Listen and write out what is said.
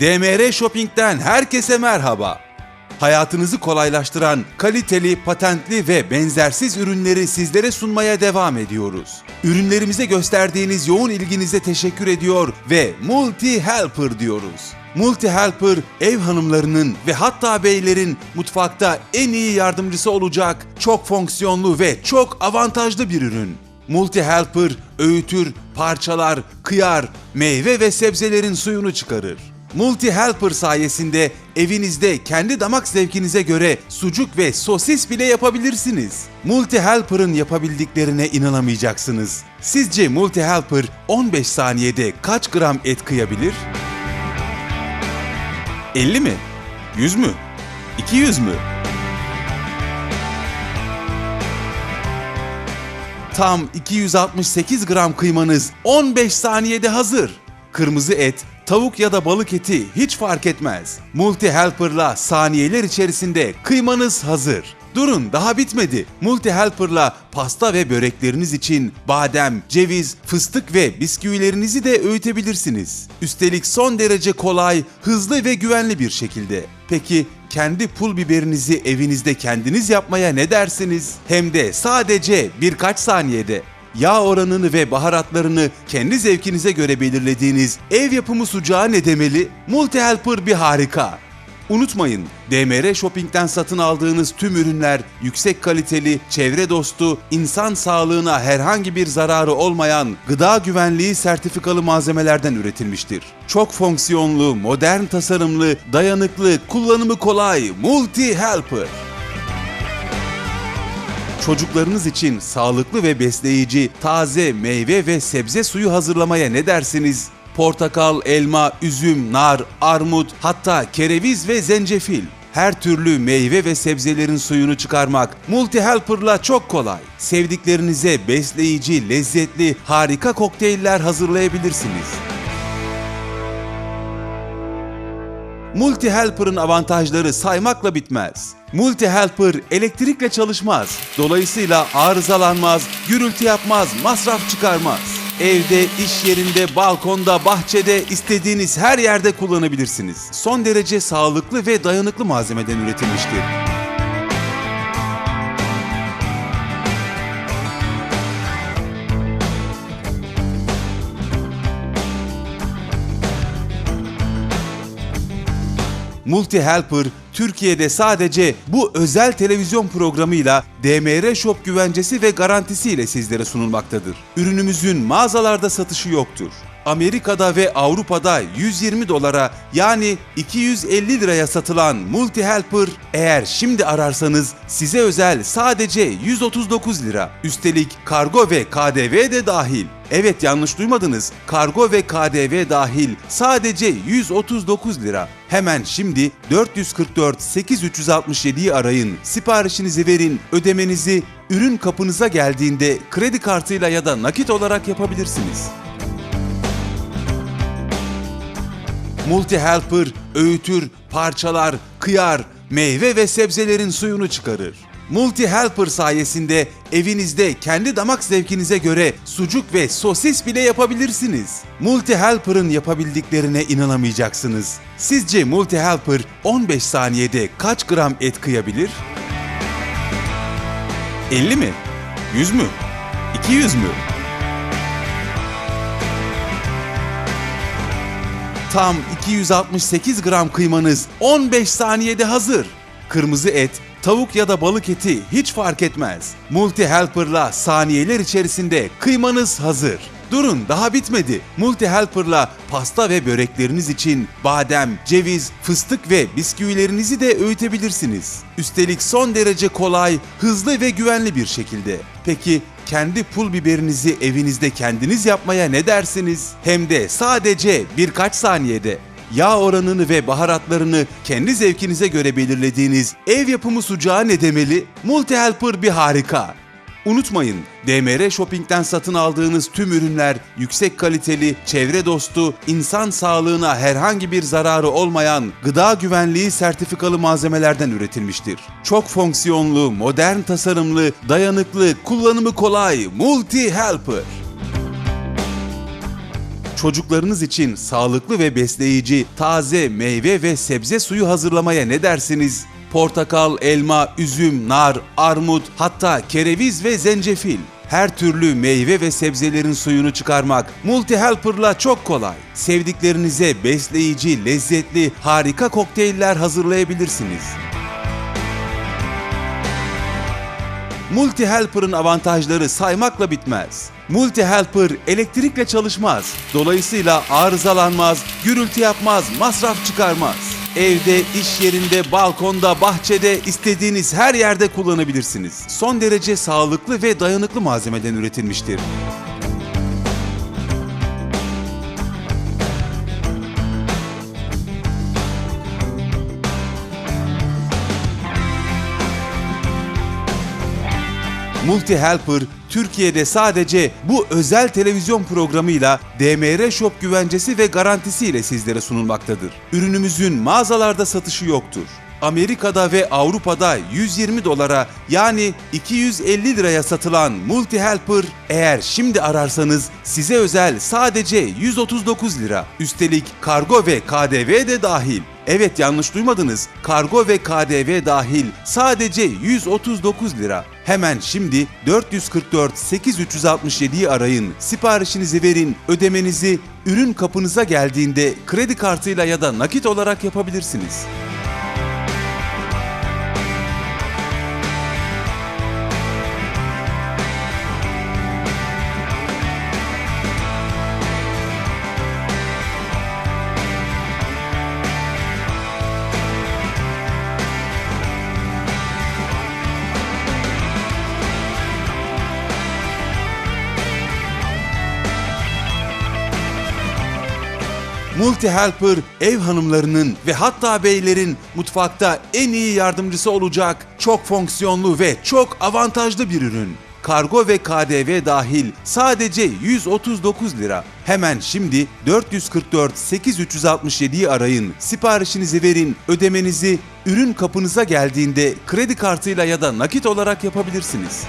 DMR Shopping'den herkese merhaba. Hayatınızı kolaylaştıran kaliteli, patentli ve benzersiz ürünleri sizlere sunmaya devam ediyoruz. Ürünlerimize gösterdiğiniz yoğun ilginize teşekkür ediyor ve Multi Helper diyoruz. Multi Helper ev hanımlarının ve hatta beylerin mutfakta en iyi yardımcısı olacak çok fonksiyonlu ve çok avantajlı bir ürün. Multi Helper öğütür, parçalar, kıyar, meyve ve sebzelerin suyunu çıkarır. Multi Helper sayesinde evinizde kendi damak zevkinize göre sucuk ve sosis bile yapabilirsiniz. Multi Helper'ın yapabildiklerine inanamayacaksınız. Sizce Multi Helper 15 saniyede kaç gram et kıyabilir? 50 mi? 100 mü? 200 mü? Tam 268 gram kıymanız 15 saniyede hazır. Kırmızı et, tavuk ya da balık eti hiç fark etmez. Multi Helper'la saniyeler içerisinde kıymanız hazır. Durun daha bitmedi. Multi Helper'la pasta ve börekleriniz için badem, ceviz, fıstık ve bisküvilerinizi de öğütebilirsiniz. Üstelik son derece kolay, hızlı ve güvenli bir şekilde. Peki kendi pul biberinizi evinizde kendiniz yapmaya ne dersiniz? Hem de sadece birkaç saniyede. Yağ oranını ve baharatlarını kendi zevkinize göre belirlediğiniz ev yapımı sucuğa ne demeli? Multi Helper bir harika. Unutmayın, DMR Shopping'den satın aldığınız tüm ürünler yüksek kaliteli, çevre dostu, insan sağlığına herhangi bir zararı olmayan gıda güvenliği sertifikalı malzemelerden üretilmiştir. Çok fonksiyonlu, modern tasarımlı, dayanıklı, kullanımı kolay Multi Helper. Çocuklarınız için sağlıklı ve besleyici taze meyve ve sebze suyu hazırlamaya ne dersiniz? Portakal, elma, üzüm, nar, armut, hatta kereviz ve zencefil. Her türlü meyve ve sebzelerin suyunu çıkarmak Multi Helper'la çok kolay. Sevdiklerinize besleyici, lezzetli, harika kokteyller hazırlayabilirsiniz. Multi Helper'ın avantajları saymakla bitmez. Multi Helper elektrikle çalışmaz. Dolayısıyla arızalanmaz, gürültü yapmaz, masraf çıkarmaz. Evde, iş yerinde, balkonda, bahçede istediğiniz her yerde kullanabilirsiniz. Son derece sağlıklı ve dayanıklı malzemeden üretilmiştir. Multi Helper Türkiye'de sadece bu özel televizyon programıyla DMR Shop güvencesi ve garantisiyle sizlere sunulmaktadır. Ürünümüzün mağazalarda satışı yoktur. Amerika'da ve Avrupa'da 120 dolara yani 250 liraya satılan Multi Helper eğer şimdi ararsanız size özel sadece 139 lira. Üstelik kargo ve KDV de dahil. Evet yanlış duymadınız. Kargo ve KDV dahil sadece 139 lira. Hemen şimdi 444 8367'yi arayın. Siparişinizi verin, ödemenizi ürün kapınıza geldiğinde kredi kartıyla ya da nakit olarak yapabilirsiniz. Multi Helper öğütür, parçalar, kıyar, meyve ve sebzelerin suyunu çıkarır. Multi Helper sayesinde evinizde kendi damak zevkinize göre sucuk ve sosis bile yapabilirsiniz. Multi Helper'ın yapabildiklerine inanamayacaksınız. Sizce Multi Helper 15 saniyede kaç gram et kıyabilir? 50 mi? 100 mü? 200 mü? Tam 268 gram kıymanız 15 saniyede hazır. Kırmızı et, tavuk ya da balık eti hiç fark etmez. Multi Helper'la saniyeler içerisinde kıymanız hazır. Durun daha bitmedi. Multi Helper'la pasta ve börekleriniz için badem, ceviz, fıstık ve bisküvilerinizi de öğütebilirsiniz. Üstelik son derece kolay, hızlı ve güvenli bir şekilde. Peki kendi pul biberinizi evinizde kendiniz yapmaya ne dersiniz? Hem de sadece birkaç saniyede. Yağ oranını ve baharatlarını kendi zevkinize göre belirlediğiniz ev yapımı sucuğa ne demeli? Multi Helper bir harika. Unutmayın, DMR Shopping'den satın aldığınız tüm ürünler yüksek kaliteli, çevre dostu, insan sağlığına herhangi bir zararı olmayan gıda güvenliği sertifikalı malzemelerden üretilmiştir. Çok fonksiyonlu, modern tasarımlı, dayanıklı, kullanımı kolay Multi Helper. Çocuklarınız için sağlıklı ve besleyici taze meyve ve sebze suyu hazırlamaya ne dersiniz? Portakal, elma, üzüm, nar, armut, hatta kereviz ve zencefil. Her türlü meyve ve sebzelerin suyunu çıkarmak Multi Helper'la çok kolay. Sevdiklerinize besleyici, lezzetli, harika kokteyller hazırlayabilirsiniz. Multi Helper'ın avantajları saymakla bitmez. Multi Helper elektrikle çalışmaz. Dolayısıyla arızalanmaz, gürültü yapmaz, masraf çıkarmaz. Evde, iş yerinde, balkonda, bahçede istediğiniz her yerde kullanabilirsiniz. Son derece sağlıklı ve dayanıklı malzemeden üretilmiştir. Multi Helper Türkiye'de sadece bu özel televizyon programıyla DMR Shop güvencesi ve garantisiyle sizlere sunulmaktadır. Ürünümüzün mağazalarda satışı yoktur. Amerika'da ve Avrupa'da 120 dolara yani 250 liraya satılan Multi Helper eğer şimdi ararsanız size özel sadece 139 lira. Üstelik kargo ve KDV de dahil. Evet yanlış duymadınız. Kargo ve KDV dahil sadece 139 lira. Hemen şimdi 444 8367'yi arayın. Siparişinizi verin, ödemenizi ürün kapınıza geldiğinde kredi kartıyla ya da nakit olarak yapabilirsiniz. Multi Helper ev hanımlarının ve hatta beylerin mutfakta en iyi yardımcısı olacak çok fonksiyonlu ve çok avantajlı bir ürün. Kargo ve KDV dahil sadece 139 lira. Hemen şimdi 444 8367'yi arayın. Siparişinizi verin, ödemenizi ürün kapınıza geldiğinde kredi kartıyla ya da nakit olarak yapabilirsiniz.